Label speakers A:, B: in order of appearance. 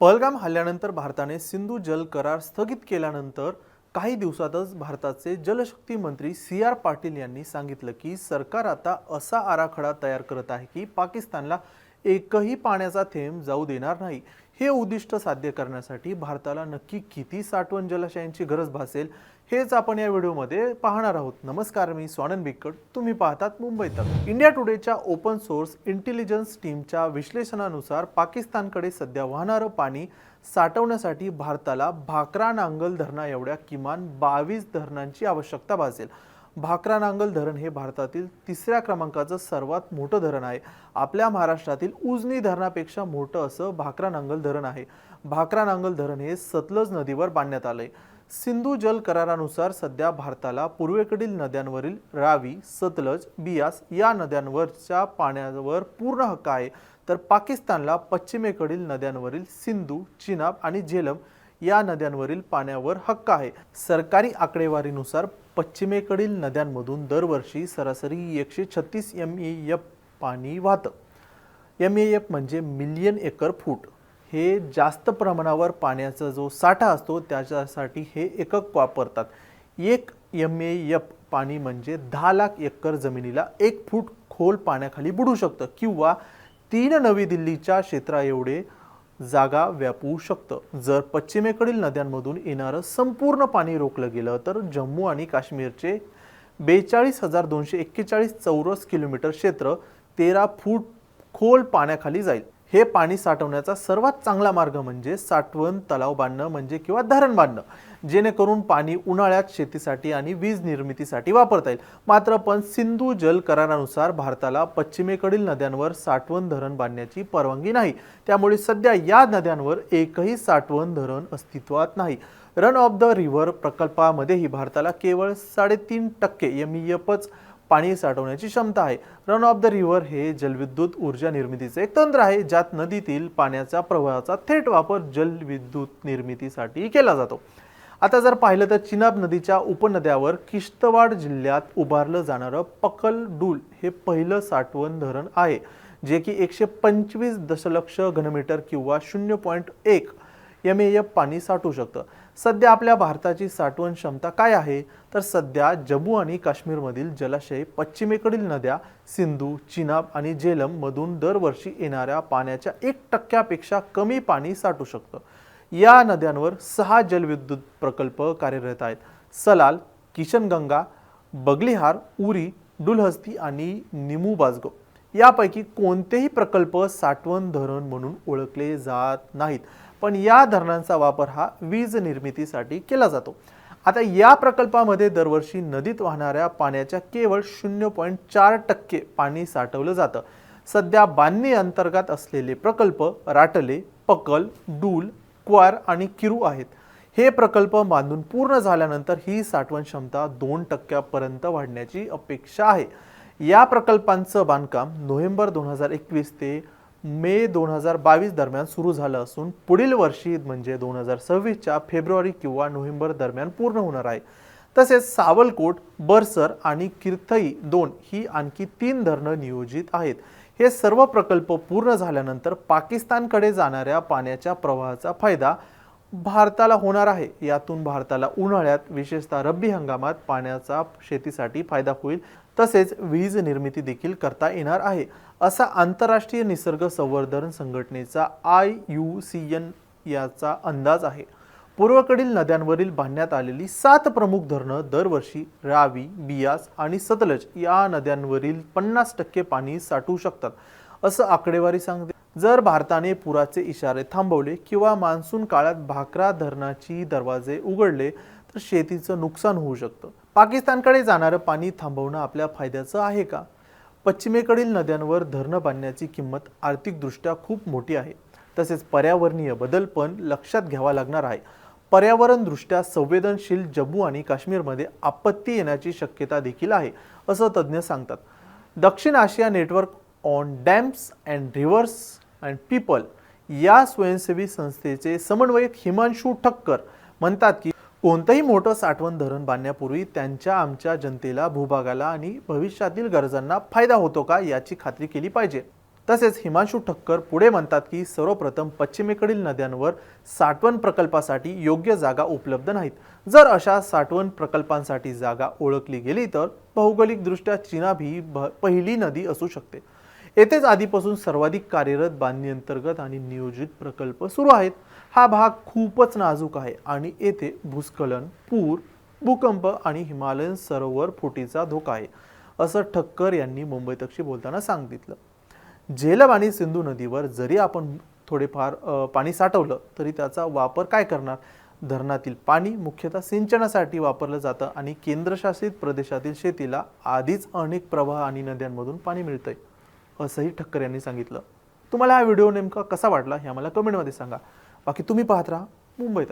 A: पहलगाम हल्ल्यानंतर भारताने सिंधू जल करार स्थगित केल्यानंतर काही दिवसातच भारताचे जलशक्ती मंत्री सी आर पाटील यांनी सांगितलं की सरकार आता असा आराखडा तयार करत आहे की पाकिस्तानला एकही पाण्याचा थेंब जाऊ देणार नाही. हे उद्दिष्ट साध्य करण्यासाठी भारताला नक्की किती साठवण जलाशयांची गरज भासेल हेच आपण या व्हिडिओमध्ये पाहणार आहोत. नमस्कार मी स्वानंद बिकट. तुम्ही पाहतात मुंबई तक. इंडिया टुडेच्या ओपन सोर्स इंटेलिजन्स टीमच्या विश्लेषणानुसार पाकिस्तानकडे सध्या वाहणारं पाणी साठवण्यासाठी भारताला भाकरा नांगल धरणा एवढ्या किमान बावीस धरणांची आवश्यकता भासेल. भाकरा नांगल धरण हे भारतातील तिसऱ्या क्रमांकाचं सर्वात मोठं धरण आहे. आपल्या महाराष्ट्रातील उजनी धरणापेक्षा मोठं असं भाकरा नांगल धरण आहे. भाकरा नांगल धरण हे सतलज नदीवर बांधण्यात आलंय. सिंधू जल करारानुसार सध्या भारताला पूर्वेकडील नद्यांवरील रावी सतलज बियास या नद्यांवरच्या पाण्यावर पूर्ण हक्क आहे. तर पाकिस्तानला पश्चिमेकडील नद्यांवरील सिंधू चिनाब आणि झेलम या नद्यांवरील पाण्यावर हक्क आहे. सरकारी आकडेवारीनुसार पश्चिमेकडील नद्यांमधून दरवर्षी सरासरी एकशे छत्तीस एम एफ पाणी वाहतं. एम एफ म्हणजे मिलियन एकर फूट. हे जास्त प्रमाणावर पाण्याचा जो साठा असतो त्याच्यासाठी हे एकक वापरतात. एक एम एफ पाणी म्हणजे दहा लाख एकर जमिनीला एक फूट खोल पाण्याखाली बुडू शकतं किंवा तीन नवी दिल्लीच्या क्षेत्रा एवढे जागा व्यापू शकतं. जर पश्चिमेकडील नद्यांमधून येणारं संपूर्ण पाणी रोखलं गेलं तर जम्मू आणि काश्मीरचे बेचाळीस हजार दोनशे एक्केचाळीस चौरस किलोमीटर क्षेत्र तेरा फूट खोल पाण्याखाली जाईल. हे पाणी साठवण्याचा सर्वात चांगला मार्ग म्हणजे साठवण तलाव बांधणं म्हणजे किंवा धरण बांधणं जेणेकरून पाणी उन्हाळ्यात शेतीसाठी आणि वीज निर्मितीसाठी वापरता येईल. मात्र पण सिंधू जल करारानुसार भारताला पश्चिमेकडील नद्यांवर साठवण धरण बांधण्याची परवानगी नाही. त्यामुळे सध्या या नद्यांवर एकही साठवण धरण अस्तित्वात नाही. रन ऑफ द रिव्हर प्रकल्पामध्येही भारताला केवळ साडेतीन टक्के एम एफच पाणी साठवण्याची क्षमता आहे. रन ऑफ द रिव्हर हे जलविद्युत ऊर्जा निर्मितीचे एक तंत्र आहे ज्यात नदीतील पाण्याच्या प्रवाहाचा थेट वापर जलविद्युत निर्मितीसाठी केला जातो. आता जर पाहिलं तर चिनाब नदीच्या उपनद्यावर किश्तवाड जिल्ह्यात उभारलं जाणारं पकल डूल हे पहिलं साठवण धरण आहे जे की एकशे पंचवीस दशलक्ष घनमीटर किंवा शून्य पॉईंट एक एम एफ पाणी साठवू शकतं. सध्या आपल्या भारताची साठवण क्षमता काय आहे? तर सध्या जम्मू आणि काश्मीरमधील जलाशय पश्चिमेकडील नद्या सिंधू चिनाब आणि झेलम मधून दरवर्षी येणाऱ्या पाण्याच्या एक टक्क्यापेक्षा कमी पाणी साठू शकतं. या नद्यांवर सहा जलविद्युत प्रकल्प कार्यरत आहेत. सलाल किशनगंगा बगलिहार उरी डुलहस्ती आणि निमू बाजगो यापैकी कोणतेही प्रकल्प साठवण धरण म्हणून ओळखले जात नाहीत. पण या धरणांचा वापर हा वीज निर्मितीसाठी केला जातो. आता या प्रकल्पामध्ये दरवर्षी नदीत वाहणाऱ्या पाण्याच्या केवळ शून्य पॉईंट चार टक्के पाणी साठवलं जातं. सध्या बांधणी अंतर्गत असलेले प्रकल्प राटले पकल डूल क्वार आणि किरू आहेत. हे प्रकल्प बांधून पूर्ण झाल्यानंतर ही साठवण क्षमता दोन टक्क्यापर्यंत वाढण्याची अपेक्षा आहे. या प्रकल्पांचं बांधकाम नोव्हेंबर दोन हजार एकवीस ते मे दोन हजार बावीस दरम्यान सुरू झालं असून पुढील वर्षी म्हणजे दोन हजार सव्वीसच्या फेब्रुवारी किंवा नोव्हेंबर दरम्यान पूर्ण होणार आहे. तसेच सावलकोट बरसर आणि किर्थई दोन ही आणखी तीन धरणं नियोजित आहेत. हे सर्व प्रकल्प पूर्ण झाल्यानंतर पाकिस्तानकडे जाणाऱ्या पाण्याच्या प्रवाहाचा फायदा भारताला होणार आहे. यातून भारताला उन्हाळ्यात विशेषतः रब्बी हंगामात पाण्याचा शेतीसाठी फायदा होईल. तसेच वीज निर्मिती देखील करता येणार आहे. असा आंतरराष्ट्रीय निसर्ग संवर्धन संघटनेचा आय यू सी एन याचा अंदाज आहे. पूर्वेकडील नद्यांवरील बांधण्यात आलेली सात प्रमुख धरणं दरवर्षी रावी बियास आणि सतलज या नद्यांवरील पन्नास टक्के पाणी साठवू शकतात. असं आकडेवारी सांगते. जर भारताने पुराचे इशारे थांबवले किंवा मान्सून काळात भाकरा धरणाची दरवाजे उघडले तर शेतीचं नुकसान होऊ शकतं. पाकिस्तानकडे जाणारं पाणी थांबवणं आपल्या फायद्याचं आहे का? पश्चिमेकडील नद्यांवर धरणं बांधण्याची किंमत आर्थिकदृष्ट्या खूप मोठी आहे. तसेच पर्यावरणीय बदल पण लक्षात घ्यावा लागणार आहे. पर्यावरणदृष्ट्या संवेदनशील जम्मू आणि काश्मीरमध्ये आपत्ती येण्याची शक्यता देखील आहे असं तज्ज्ञ सांगतात. दक्षिण आशिया network on dams and rivers and people या स्वयंसेवी संस्थेचे समन्वयक हिमांशू ठक्कर म्हणतात की कोणतंही मोठं साठवण धरण बांधण्यापूर्वी त्यांच्या आमच्या जनतेला भूभागाला आणि भविष्यातील गरजांना फायदा होतो का याची खात्री केली पाहिजे. तसेच हिमांशू ठक्कर पुढे म्हणतात की सर्वप्रथम पश्चिमेकडील नद्यांवर साठवण प्रकल्पासाठी योग्य जागा उपलब्ध नाहीत. जर अशा साठवण प्रकल्पांसाठी जागा ओळखली गेली तर भौगोलिकदृष्ट्या चिनाभी भ- पहिली नदी असू शकते. येथेच आधीपासून सर्वाधिक कार्यरत बांधणी अंतर्गत आणि नियोजित प्रकल्प सुरू आहेत. हा भाग खूपच नाजूक आहे आणि येथे भूस्खलन पूर भूकंप आणि हिमालयन सरोवर फुटीचा धोका आहे असं ठक्कर यांनी मुंबई बोलताना सांगितलं. झेलम आणि सिंधू नदीवर जरी आपण थोडेफार पाणी साठवलं तरी त्याचा वापर काय करणार? धरणातील पाणी मुख्यतः सिंचनासाठी वापरलं जातं आणि केंद्रशासित प्रदेशातील शेतीला आधीच अनेक प्रवाह आणि नद्यांमधून पाणी मिळतंय. असंही ठक्कर यांनी सांगितलं. तुम्हाला हा व्हिडिओ नेमका कसा वाटला हे आम्हाला कमेंटमध्ये सांगा. बाकी तुम्ही पाहत राहा मुंबई